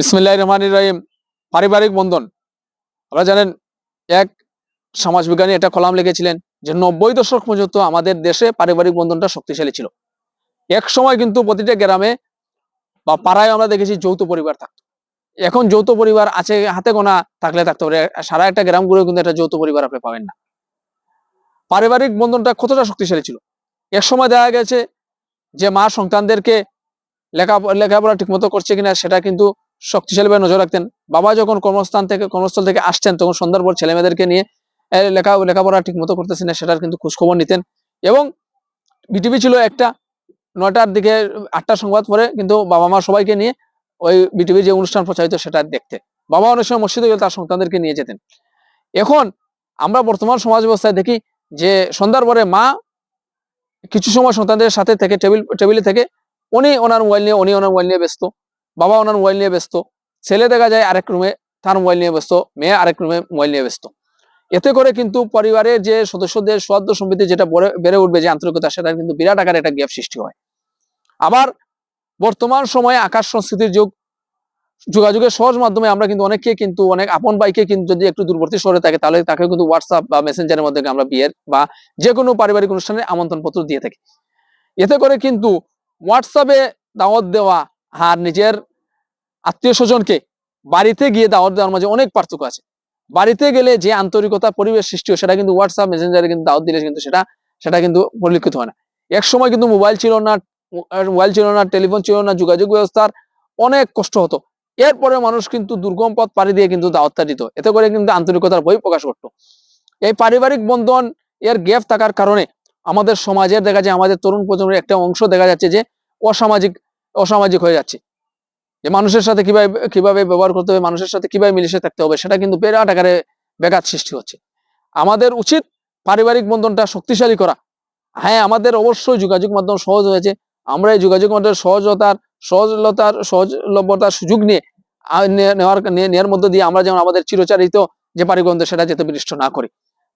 বিসমিল্লাহ রহমান রহিম। পারিবারিক বন্ধন। আপনারা জানেন, এক সমাজবিজ্ঞানী একটা কলাম লিখেছিলেন যে নব্বই দশক পর্যন্ত আমাদের দেশে পারিবারিক বন্ধনটা শক্তিশালী ছিল। এক সময় কিন্তু প্রতিটা গ্রামে বা পাড়ায় আমরা দেখেছি যৌথ পরিবার থাকতো। এখন যৌথ পরিবার আছে, হাতে গোনা থাকলে থাকতে পারে। সারা একটা গ্রাম ঘুরে কিন্তু একটা যৌথ পরিবার আপনি পাবেন না। পারিবারিক বন্ধনটা কতটা শক্তিশালী ছিল? এক সময় দেখা গেছে যে মা সন্তানদেরকে লেখা লেখাপড়া ঠিকমতো করছে কিনা সেটা কিন্তু শক্তিশালীভাবে নজর রাখতেন। বাবা যখন কর্মস্থান থেকে, কর্মস্থল থেকে আসছেন তখন সন্ধ্যার পর ছেলে মেয়েদেরকে নিয়ে লেখা, লেখাপড়া ঠিক মতো করতেছেন না, সেটার কিন্তু খোঁজখবর নিতেন। এবং বিটিভি ছিল একটা, নয়টার দিকে আটটা সংবাদ পরে কিন্তু বাবা মা সবাইকে নিয়ে ওই বিটিভির যে অনুষ্ঠান প্রচারিত, সেটা দেখতে। বাবা অনেক সময় মসজিদে গেলে তার সন্তানদেরকে নিয়ে যেতেন। এখন আমরা বর্তমান সমাজ ব্যবস্থায় দেখি যে, সন্ধ্যার পরে মা কিছু সময় সন্তানদের সাথে থেকে, টেবিল, টেবিলে থেকে, উনি ওনার মোবাইল নিয়ে, উনি ওনার মোবাইল নিয়ে ব্যস্ত। বাবা ওনার মোবাইল নিয়ে ব্যস্ত, ছেলে দেখা যায় আরেক রুমে তার মোবাইল নিয়ে ব্যস্ত, মেয়ে আরেক রুমে মোবাইল নিয়ে ব্যস্ত। এতে করে কিন্তু পরিবারের যে সদস্যদের সদ্য সম্পত্তি যেটা বেড়ে উঠবে যে আন্তরিকতা সেটা কিন্তু বিরাট আকারে একটা গ্যাপ সৃষ্টি হয়। আবার বর্তমান সময়ে আকাশ সংস্কৃতির যুগ, যোগাযোগের সহজ মাধ্যমে আমরা কিন্তু অনেককে কিন্তু, অনেক আপন বাইকে কিন্তু যদি একটু দূরবর্তী শহরে থাকে, তাহলে তাকে কিন্তু হোয়াটসঅ্যাপ বা মেসেঞ্জারের মধ্যে আমরা বিয়ের বা যে কোনো পারিবারিক অনুষ্ঠানে আমন্ত্রণ পত্র দিয়ে থাকি। এতে করে কিন্তু হোয়াটসঅ্যাপে দাওয়াত দেওয়া আর নিজের আত্মীয় স্বজনকে বাড়িতে গিয়ে দাওয়াত দেওয়ার মাঝে অনেক পার্থক্য আছে। বাড়িতে গেলে যে আন্তরিকতা, পরিবেশ সৃষ্টি হয়, সেটা কিন্তু হোয়াটসঅ্যাপ মেসেঞ্জারে কিন্তু দাওয়াত দিলে কিন্তু সেটা সেটা কিন্তু পরিলক্ষিত হয় না। এক সময় কিন্তু মোবাইল ছিল না মোবাইল ছিল না টেলিফোন ছিল না, যোগাযোগ ব্যবস্থার অনেক কষ্ট হতো। এরপরে মানুষ কিন্তু দুর্গম পথ পাড়ি দিয়ে কিন্তু দাওয়াতটা দিত। এতে করে কিন্তু আন্তরিকতার বই প্রকাশ করতো। এই পারিবারিক বন্ধন, এর গ্যাপ থাকার কারণে আমাদের সমাজের দেখা যায়, আমাদের তরুণ প্রজন্মের একটা অংশ দেখা যাচ্ছে যে অসামাজিক অসামাজিক হয়ে যাচ্ছে। যে মানুষের সাথে কীভাবে কীভাবে ব্যবহার করতে হবে, মানুষের সাথে কীভাবে মিলেমিশে থাকতে হবে, সেটা কিন্তু বিরাট আকারে ব্যাঘাত সৃষ্টি হচ্ছে। আমাদের উচিত পারিবারিক বন্ধনটা শক্তিশালী করা। হ্যাঁ আমাদের অবশ্যই যোগাযোগ মাধ্যম সহজ হয়েছে। আমরা এই যোগাযোগ মাধ্যমের সহজতার, সহজলতার, সহজলভ্যতার সুযোগ নিয়ে নেওয়ার নেওয়ার মধ্য দিয়ে আমরা যেমন আমাদের চিরচারিত যে পারিবন্ধ সেটা যাতে বিনিষ্ট না করি।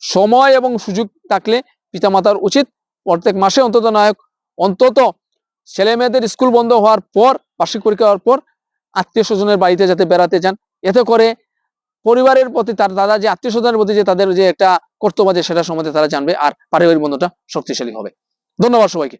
সময় এবং সুযোগ থাকলে পিতামাতার উচিত প্রত্যেক মাসে অন্তত নায়ক, অন্তত ছেলে মেয়েদের স্কুল বন্ধ হওয়ার পর, বার্ষিক পরীক্ষা হওয়ার পর আত্মীয় স্বজনের বাড়িতে যাতে বেড়াতে যান। এতে করে পরিবারের প্রতি তার দাদা যে আত্মীয় স্বজনের প্রতি যে তাদের যে একটা কর্তব্য আছে, সেটা সম্বন্ধে তারা জানবে। আর পারিবারিক বন্ধনটা শক্তিশালী হবে। ধন্যবাদ সবাইকে।